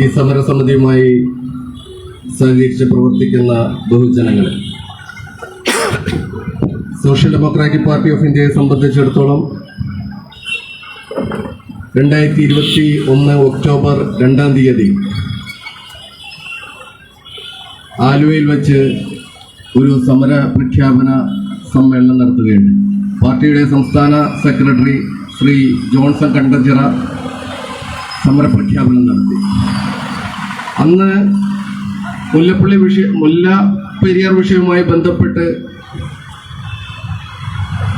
ഈ സമരസമിതിയുമായി സഹകരിച്ച് പ്രവർത്തിക്കുന്ന ബഹുജനങ്ങളെ. സോഷ്യൽ ഡെമോക്രാറ്റിക് പാർട്ടി ഓഫ് ഇന്ത്യയെ സംബന്ധിച്ചിടത്തോളം രണ്ടായിരത്തി ഇരുപത്തി ഒന്ന് ഒക്ടോബർ രണ്ടാം തീയതി ആലുവയിൽ വച്ച് ഒരു സമര പ്രഖ്യാപന സമ്മേളനം നടത്തുകയുണ്ട് പാർട്ടിയുടെ സംസ്ഥാന സെക്രട്ടറി ശ്രീ ജോൺസൺ കണ്ടച്ചിറ സമരപ്രഖ്യാപനം നടത്തി. അന്ന് മുല്ലപ്പള്ളി വിഷയ മുല്ല പെരിയാർ വിഷയവുമായി ബന്ധപ്പെട്ട്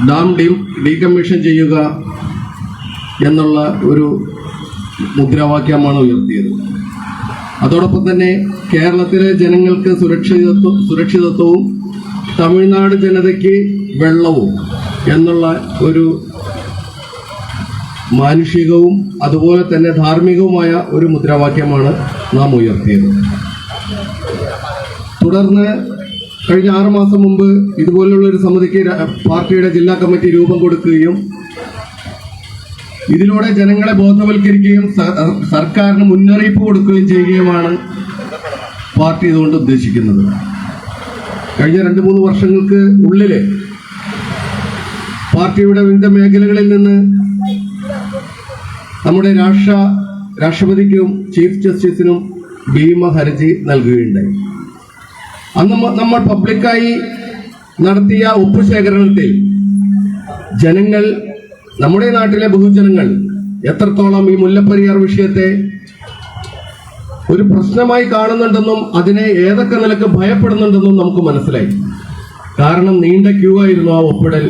ഡാം ഡി ഡീകമ്മീഷൻ ചെയ്യുക എന്നുള്ള ഒരു മുദ്രാവാക്യമാണ് ഉയർത്തിയത്. അതോടൊപ്പം തന്നെ കേരളത്തിലെ ജനങ്ങൾക്ക് സുരക്ഷിതത്വ സുരക്ഷിതത്വവും തമിഴ്നാട് ജനതയ്ക്ക് വെള്ളവും എന്നുള്ള ഒരു മാനുഷികവും അതുപോലെ തന്നെ ധാർമ്മികവുമായ ഒരു മുദ്രാവാക്യമാണ് നാം ഉയർത്തിയത്. തുടർന്ന് കഴിഞ്ഞ ആറു മാസം മുമ്പ് ഇതുപോലുള്ള ഒരു സമിതിക്ക് പാർട്ടിയുടെ ജില്ലാ കമ്മിറ്റി രൂപം കൊടുക്കുകയും ഇതിലൂടെ ജനങ്ങളെ ബോധവൽക്കരിക്കുകയും സർക്കാരിന് മുന്നറിയിപ്പ് കൊടുക്കുകയും ചെയ്യുകയുമാണ് പാർട്ടി ഇതുകൊണ്ട് ഉദ്ദേശിക്കുന്നത്. കഴിഞ്ഞ രണ്ട് മൂന്ന് വർഷങ്ങൾക്ക് ഉള്ളിൽ പാർട്ടിയുടെ വിവിധ മേഖലകളിൽ നിന്ന് നമ്മുടെ രാഷ്ട്ര രാഷ്ട്രപതിക്കും ചീഫ് ജസ്റ്റിസിനും ഭീമ ഹർജി നൽകുകയുണ്ടായി. അന്ന് നമ്മൾ പബ്ലിക്കായി നടത്തിയ ഒപ്പുശേഖരണത്തിൽ ജനങ്ങൾ നമ്മുടെ നാട്ടിലെ ബഹുജനങ്ങൾ എത്രത്തോളം ഈ മുല്ലപ്പെരിയാർ വിഷയത്തെ ഒരു പ്രശ്നമായി കാണുന്നുണ്ടെന്നും അതിനെ ഏതൊക്കെ നിലയ്ക്ക് ഭയപ്പെടുന്നുണ്ടെന്നും നമുക്ക് മനസ്സിലായി. കാരണം നീണ്ട ക്യൂ ആയിരുന്നു ആ ഒപ്പിടൽ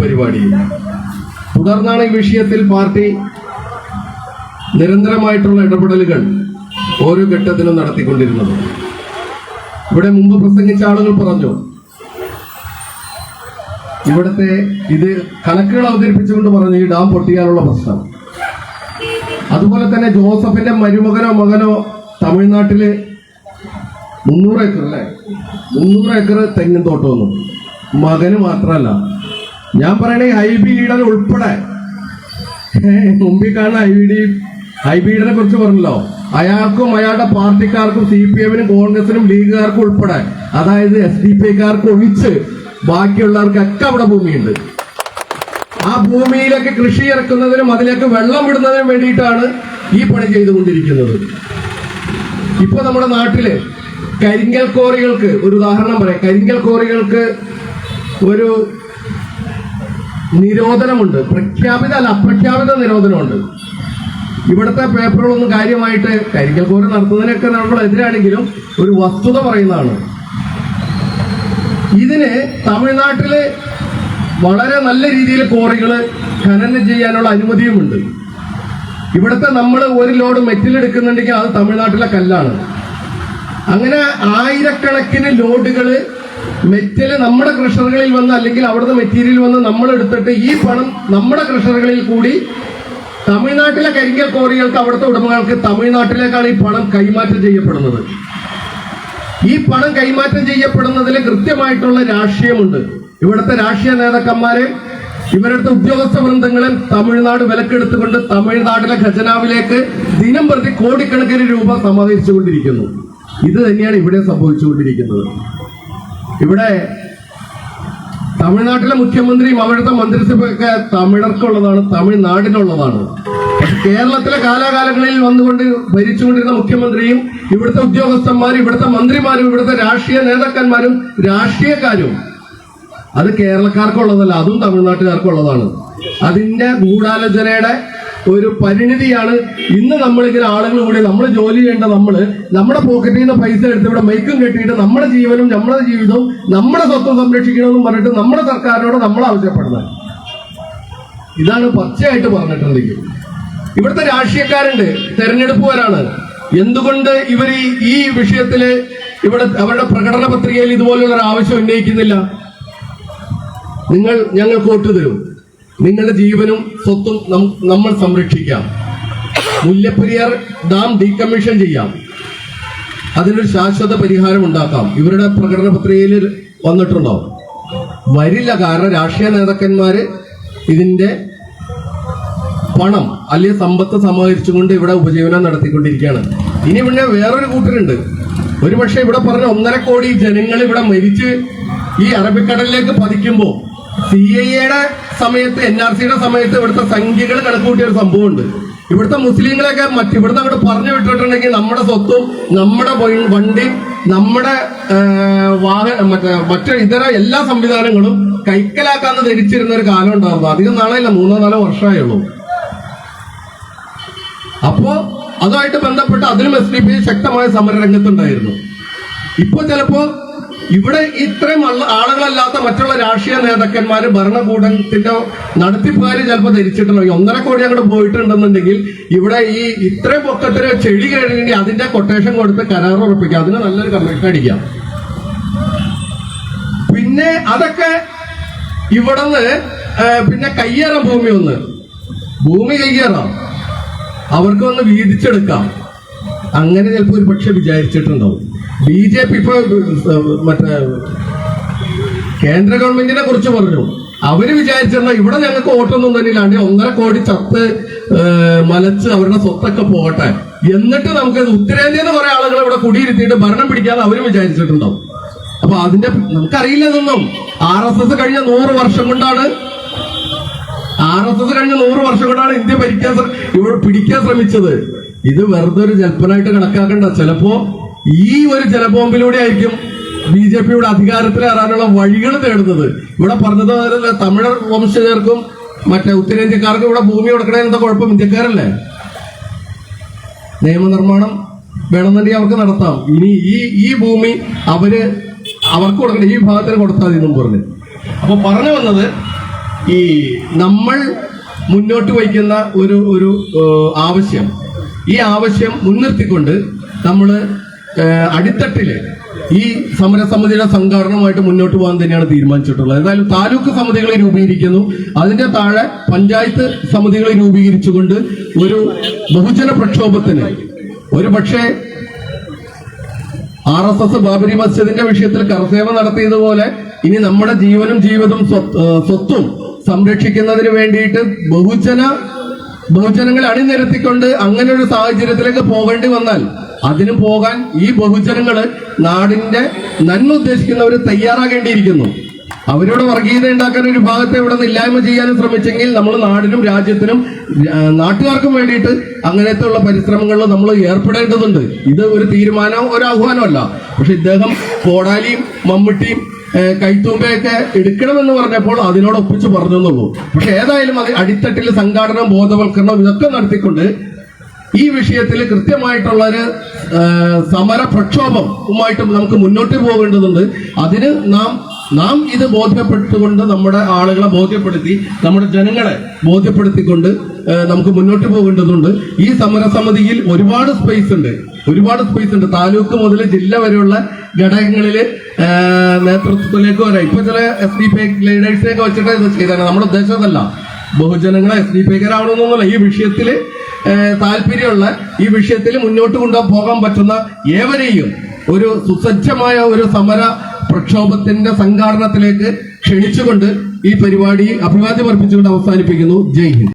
പരിപാടിയിൽ തുടർന്നാണ് ഈ വിഷയത്തിൽ പാർട്ടി നിരന്തരമായിട്ടുള്ള ഇടപെടലുകൾ ഓരോ ഘട്ടത്തിലും നടത്തിക്കൊണ്ടിരുന്നത്. ഇവിടെ മുമ്പ് പ്രസംഗിച്ച ആളുകൾ പറഞ്ഞു ഇവിടുത്തെ ഇത് കണക്കുകൾ അവതരിപ്പിച്ചുകൊണ്ട് പറഞ്ഞു ഈ ഡാം പൊട്ടിയാനുള്ള പ്രശ്നം. അതുപോലെ തന്നെ ജോസഫിന്റെ മരുമകനോ മകനോ തമിഴ്നാട്ടിൽ മുന്നൂറ് ഏക്കർ അല്ലേ? മുന്നൂറ് ഏക്കർ തെങ്ങിൻ തോട്ടമൊന്നും മകന് മാത്രമല്ല ഞാൻ പറയണേ ബി ലീഡർ ഉൾപ്പെടെ. മുമ്പിൽ കാണുന്ന ബി ഈടനെ കുറിച്ച് പറഞ്ഞല്ലോ. അയാൾക്കും അയാളുടെ പാർട്ടിക്കാർക്കും സി പി എമ്മിനും കോൺഗ്രസിനും ലീഗുകാർക്കും ഉൾപ്പെടെ അതായത് എസ് ഡി പി ഐക്കാർക്ക് ഒഴിച്ച് ബാക്കിയുള്ളവർക്കൊക്കെ അവിടെ ഭൂമിയുണ്ട്. ആ ഭൂമിയിലേക്ക് കൃഷി ഇറക്കുന്നതിനും അതിലേക്ക് വെള്ളം വിടുന്നതിനും വേണ്ടിയിട്ടാണ് ഈ പണി ചെയ്തുകൊണ്ടിരിക്കുന്നത്. ഇപ്പൊ നമ്മുടെ നാട്ടിൽ കരിങ്കൽ കോറികൾക്ക് ഒരു ഉദാഹരണം പറയാം. കരിങ്കൽ കോറികൾക്ക് ഒരു നിരോധനമുണ്ട്. പ്രഖ്യാപിത അല്ല അപ്രഖ്യാപിത നിരോധനമുണ്ട്. ഇവിടുത്തെ പേപ്പറുകളൊന്നും കാര്യമായിട്ട് കരിക്കൽ കോരം നടത്തുന്നതിനൊക്കെ നമ്മൾ എതിരാണെങ്കിലും ഒരു വസ്തുത പറയുന്നതാണ്. ഇതിന് തമിഴ്നാട്ടിൽ വളരെ നല്ല രീതിയിൽ കോറികൾ ഖനനം ചെയ്യാനുള്ള അനുമതിയുമുണ്ട്. ഇവിടുത്തെ നമ്മൾ ഒരു ലോഡ് മെറ്റിൽ എടുക്കുന്നുണ്ടെങ്കിൽ അത് തമിഴ്നാട്ടിലെ കല്ലാണ്. അങ്ങനെ ആയിരക്കണക്കിന് ലോഡുകൾ മെറ്റൽ നമ്മുടെ ക്രഷറുകളിൽ വന്ന് അല്ലെങ്കിൽ അവിടുത്തെ മെറ്റീരിയൽ വന്ന് നമ്മൾ എടുത്തിട്ട് ഈ പണം നമ്മുടെ ക്രഷറുകളിൽ കൂടി തമിഴ്നാട്ടിലെ കരിങ്കൽ കോറികൾക്ക് അവിടുത്തെ ഉടമകൾക്ക് തമിഴ്നാട്ടിലേക്കാണ് ഈ പണം കൈമാറ്റം ചെയ്യപ്പെടുന്നത്. ഈ പണം കൈമാറ്റം ചെയ്യപ്പെടുന്നതിൽ കൃത്യമായിട്ടുള്ള രാഷ്ട്രീയമുണ്ട്. ഇവിടുത്തെ രാഷ്ട്രീയ നേതാക്കന്മാരെ ഇവരുടെ ഉദ്യോഗസ്ഥ വൃന്ദങ്ങളിൽ തമിഴ്നാട് വിലക്കെടുത്തുകൊണ്ട് തമിഴ്നാട്ടിലെ ഖജനാവിലേക്ക് ദിനം പ്രതി കോടിക്കണക്കിന് രൂപ സമാഹരിച്ചുകൊണ്ടിരിക്കുന്നു. ഇത് തന്നെയാണ് ഇവിടെ സംഭവിച്ചുകൊണ്ടിരിക്കുന്നത്. ഇവിടെ തമിഴ്നാട്ടിലെ മുഖ്യമന്ത്രിയും അവിടുത്തെ മന്ത്രിസഭയൊക്കെ തമിഴർക്കുള്ളതാണ് തമിഴ്നാടിനുള്ളതാണ്. കേരളത്തിലെ കാലാകാലങ്ങളിൽ വന്നുകൊണ്ട് ഭരിച്ചുകൊണ്ടിരുന്ന മുഖ്യമന്ത്രിയും ഇവിടുത്തെ ഉദ്യോഗസ്ഥന്മാരും ഇവിടുത്തെ മന്ത്രിമാരും ഇവിടുത്തെ രാഷ്ട്രീയ നേതാക്കന്മാരും രാഷ്ട്രീയക്കാരും അത് കേരളക്കാർക്കുള്ളതല്ല അതും തമിഴ്നാട്ടുകാർക്കുള്ളതാണ്. അതിന്റെ ഗൂഢാലോചനയുടെ ഒരു പരിണിതിയാണ്. ഇന്ന് നമ്മളിങ്ങനെ ആളുകൾ കൂടി നമ്മൾ ജോലി ചെയ്യേണ്ട നമ്മൾ നമ്മുടെ പോക്കറ്റിൽ നിന്ന് പൈസ എടുത്ത് ഇവിടെ മൈക്കും കെട്ടിയിട്ട് നമ്മുടെ ജീവനും നമ്മുടെ ജീവിതവും നമ്മുടെ സ്വത്വം സംരക്ഷിക്കണമെന്ന് പറഞ്ഞിട്ട് നമ്മുടെ സർക്കാരിനോട് നമ്മൾ ആവശ്യപ്പെടുന്നത്. ഇതാണ് പച്ചയായിട്ട് പറഞ്ഞിട്ടുണ്ടെങ്കിൽ. ഇവിടുത്തെ രാഷ്ട്രീയക്കാരുണ്ട് തെരഞ്ഞെടുപ്പ് വരാണ്. എന്തുകൊണ്ട് ഇവർ ഈ- വിഷയത്തിൽ ഇവിടെ അവരുടെ പ്രകടന പത്രികയിൽ ഇതുപോലുള്ള ഒരു ആവശ്യം ഉന്നയിക്കുന്നില്ല? നിങ്ങൾ ഞങ്ങൾക്ക് വോട്ട് തരും. നിങ്ങളുടെ ജീവനും സ്വത്തും നമ്മൾ സംരക്ഷിക്കാം. മുല്ലപ്പെരിയാർ ഡാം ഡീകമ്മീഷൻ ചെയ്യാം. അതിനൊരു ശാശ്വത പരിഹാരം ഉണ്ടാക്കാം. ഇവരുടെ പ്രകടന പത്രികയിൽ വന്നിട്ടുണ്ടോ? വരില്ല. കാരണം രാഷ്ട്രീയ നേതാക്കന്മാര് ഇതിന്റെ പണം അല്ലെങ്കിൽ സമ്പത്ത് സമാഹരിച്ചുകൊണ്ട് ഇവിടെ ഉപജീവനം നടത്തിക്കൊണ്ടിരിക്കുകയാണ്. ഇനി പിന്നെ വേറൊരു കൂട്ടരുണ്ട്. ഒരുപക്ഷെ ഇവിടെ പറഞ്ഞ ഒന്നര കോടി ജനങ്ങൾ ഇവിടെ മരിച്ച് ഈ അറബിക്കടലിലേക്ക് പതിക്കുമ്പോൾ സി ഐ എയുടെ സമയത്ത് എൻ ആർ സിയുടെ സമയത്ത് ഇവിടുത്തെ സംഖ്യകൾ കണക്കുകൂട്ടിയ ഒരു സംഭവമുണ്ട്. ഇവിടുത്തെ മുസ്ലിങ്ങളെയൊക്കെ മറ്റു ഇവിടുന്ന് അങ്ങോട്ട് പറഞ്ഞു വിട്ടിട്ടുണ്ടെങ്കിൽ നമ്മുടെ സ്വത്തും നമ്മുടെ വണ്ടി നമ്മുടെ വാഹന മറ്റേ ഇതര എല്ലാ സംവിധാനങ്ങളും കൈക്കലാക്കാന്ന് ധരിച്ചിരുന്ന ഒരു കാലം ഉണ്ടായിരുന്നു. അധികം നാളെയില്ല മൂന്നോ നാലോ വർഷമായുള്ളൂ. അപ്പോ അതുമായിട്ട് ബന്ധപ്പെട്ട് അതിലും എസ് ഡി പി ശക്തമായ സമരരംഗത്തുണ്ടായിരുന്നു. ഇപ്പൊ ചിലപ്പോ ഇവിടെ ഇത്രയും ആളുകളല്ലാത്ത മറ്റുള്ള രാഷ്ട്രീയ നേതാക്കന്മാർ ഭരണകൂടത്തിന്റെ നടത്തിപ്പുകാര് ചിലപ്പോൾ ധരിച്ചിട്ടുണ്ടോ? ഈ ഒന്നര കോടി അങ്ങോട്ട് പോയിട്ടുണ്ടെന്നുണ്ടെങ്കിൽ ഇവിടെ ഈ ഇത്രയും പൊക്കത്തിന് ചെളി കഴിഞ്ഞെങ്കിൽ അതിന്റെ കൊട്ടേഷൻ കൊടുത്ത് കരാർ ഉറപ്പിക്കുക. അതിന് നല്ലൊരു കമ്മീഷൻ അടിക്കാം പിന്നെ അതൊക്കെ ഇവിടുന്ന് പിന്നെ കയ്യേറാം ഭൂമി ഒന്ന്. ഭൂമി കയ്യേറാം. അവർക്ക് ഒന്ന് വീതിച്ചെടുക്കാം. അങ്ങനെ ചിലപ്പോൾ ഒരു പക്ഷെ വിചാരിച്ചിട്ടുണ്ടാവും. ബി ജെ പി ഇപ്പൊ മറ്റേ കേന്ദ്ര ഗവൺമെന്റിനെ കുറിച്ച് പറഞ്ഞു. അവർ വിചാരിച്ചിരുന്ന ഇവിടെ ഞങ്ങൾക്ക് വോട്ടൊന്നും തന്നെ ഇല്ലാണ്ട് ഒന്നര കോടി ചത്ത് മലച്ച് അവരുടെ സ്വത്തൊക്കെ പോകട്ടെ. എന്നിട്ട് നമുക്ക് ഉത്തരേന്ത്യയിൽ നിന്ന് കുറെ ആളുകൾ ഇവിടെ കുടിയിരുത്തിയിട്ട് ഭരണം പിടിക്കാതെ അവരും വിചാരിച്ചിട്ടുണ്ടാവും. അപ്പൊ അതിന്റെ നമുക്കറിയില്ല ഇതൊന്നും. ആർ എസ് എസ് കഴിഞ്ഞ നൂറ് വർഷം കൊണ്ടാണ് ആർ എസ് എസ് കഴിഞ്ഞ നൂറ് വർഷം കൊണ്ടാണ് ഇന്ത്യ ഭരിക്കാൻ ഇവിടെ പിടിക്കാൻ ശ്രമിച്ചത്. ഇത് വെറുതെ ഒരു ജൽപ്പനായിട്ട് കണക്കാക്കണ്ട. ചിലപ്പോ ഈ ഒരു ജലബോംബിലൂടെ ആയിരിക്കും ബി ജെ പിയുടെ അധികാരത്തിലേറാനുള്ള വഴികൾ തേടുന്നത്. ഇവിടെ പറഞ്ഞതുപോലെ തമിഴ് വംശജർക്കും മറ്റേ ഉത്തരേന്ത്യക്കാർക്കും ഇവിടെ ഭൂമി കൊടുക്കണേ എന്താ കുഴപ്പം? ഇന്ത്യക്കാരല്ലേ? നിയമനിർമ്മാണം വേണമെന്നുണ്ടെങ്കിൽ അവർക്ക് നടത്താം. ഇനി ഈ ഈ ഭൂമി അവർ അവർക്ക് കൊടുക്കണം. ഈ ഭാഗത്തിന് കൊടുത്താൽ മതി എന്നും പറഞ്ഞു. അപ്പൊ പറഞ്ഞു വന്നത് ഈ നമ്മൾ മുന്നോട്ട് വയ്ക്കുന്ന ഒരു ഒരു ആവശ്യം. ഈ ആവശ്യം മുൻനിർത്തിക്കൊണ്ട് നമ്മൾ അടിത്തട്ടിൽ ഈ സമരസമിതിയുടെ സംഘടനമായിട്ട് മുന്നോട്ട് പോകാൻ തന്നെയാണ് തീരുമാനിച്ചിട്ടുള്ളത്. ഏതായാലും താലൂക്ക് സമിതികളെ രൂപീകരിക്കുന്നു. അതിന്റെ താഴെ പഞ്ചായത്ത് സമിതികളെ രൂപീകരിച്ചുകൊണ്ട് ഒരു ബഹുജന പ്രക്ഷോഭത്തിന് ഒരു പക്ഷേ ആർ എസ് എസ് ബാബരി മസ്ജിദിന്റെ വിഷയത്തിൽ കർസേവ നടത്തിയതുപോലെ ഇനി നമ്മുടെ ജീവനും ജീവിതവും സ്വത്ത്- സംരക്ഷിക്കുന്നതിന് വേണ്ടിയിട്ട് ബഹുജന ബഹുജനങ്ങളെ അണിനിരത്തിക്കൊണ്ട് അങ്ങനെ ഒരു സാഹചര്യത്തിലേക്ക് പോകേണ്ടി വന്നാൽ അതിന് പോകാൻ ഈ ബഹുജനങ്ങൾ നാടിന്റെ നന്മ ഉദ്ദേശിക്കുന്നവർ തയ്യാറാകേണ്ടിയിരിക്കുന്നു. അവരോട് വർഗീയത ഉണ്ടാക്കാൻ ഒരു ഭാഗത്തെ ഇവിടെ ഇല്ലായ്മ ചെയ്യാനും ശ്രമിച്ചെങ്കിൽ നമ്മൾ നാടിനും രാജ്യത്തിനും നാട്ടുകാർക്കും വേണ്ടിയിട്ട് അങ്ങനത്തെ ഉള്ള പരിശ്രമങ്ങളിൽ നമ്മൾ ഏർപ്പെടേണ്ടതുണ്ട്. ഇത് ഒരു തീരുമാനമോ ഒരു ആഹ്വാനമല്ല. പക്ഷെ ഇദ്ദേഹം കോടാലിയും മമ്മൂട്ടിയും കൈത്തൂമ്പയൊക്കെ എടുക്കണമെന്ന് പറഞ്ഞപ്പോൾ അതിനോട് ഒപ്പിച്ച് പറഞ്ഞു എന്നുള്ളൂ പക്ഷെ ഏതായാലും അത് അടിത്തട്ടിൽ സംഘാടനം ബോധവൽക്കരണം ഇതൊക്കെ നടത്തിക്കൊണ്ട് ഈ വിഷയത്തിൽ കൃത്യമായിട്ടുള്ള ഒരു സമര പ്രക്ഷോഭവുമായിട്ട് നമുക്ക് മുന്നോട്ട് പോകേണ്ടതുണ്ട്. അതിന് നാം നാം ഇത് ബോധ്യപ്പെട്ടുകൊണ്ട് നമ്മുടെ ആളുകളെ ബോധ്യപ്പെടുത്തി നമ്മുടെ ജനങ്ങളെ ബോധ്യപ്പെടുത്തിക്കൊണ്ട് നമുക്ക് മുന്നോട്ട് പോകേണ്ടതുണ്ട്. ഈ സമരസമിതിയിൽ ഒരുപാട് സ്പേസ് ഉണ്ട്. ഒരുപാട് സ്പേസ് ഉണ്ട്. താലൂക്ക് മുതൽ ജില്ല വരെയുള്ള ഘടകങ്ങളിൽ നേതൃത്വത്തിലേക്ക് വരാം. ഇപ്പൊ ചില എസ് ഡി പി ലീഡേഴ്സിനെയൊക്കെ വെച്ചിട്ട് ഇത് ചെയ്താണ് നമ്മുടെ ഉദ്ദേശം അതല്ല ബഹുജനങ്ങളെ എസ് ഡി പിക്കാരാവണമെന്നൊന്നുമല്ല ഈ വിഷയത്തിൽ ഏഹ്, താല്പര്യമുള്ള ഈ വിഷയത്തിൽ മുന്നോട്ട് കൊണ്ടുപോകാൻ പറ്റുന്ന ഏവരെയും ഒരു സുസജ്ജമായ ഒരു സമര പ്രക്ഷോഭത്തിന്റെ സംഘാടനത്തിലേക്ക് ക്ഷണിച്ചുകൊണ്ട് ഈ പരിപാടി അഭിവാദ്യം അർപ്പിച്ചുകൊണ്ട് അവസാനിപ്പിക്കുന്നു. ജയ് ഹിന്ദ്.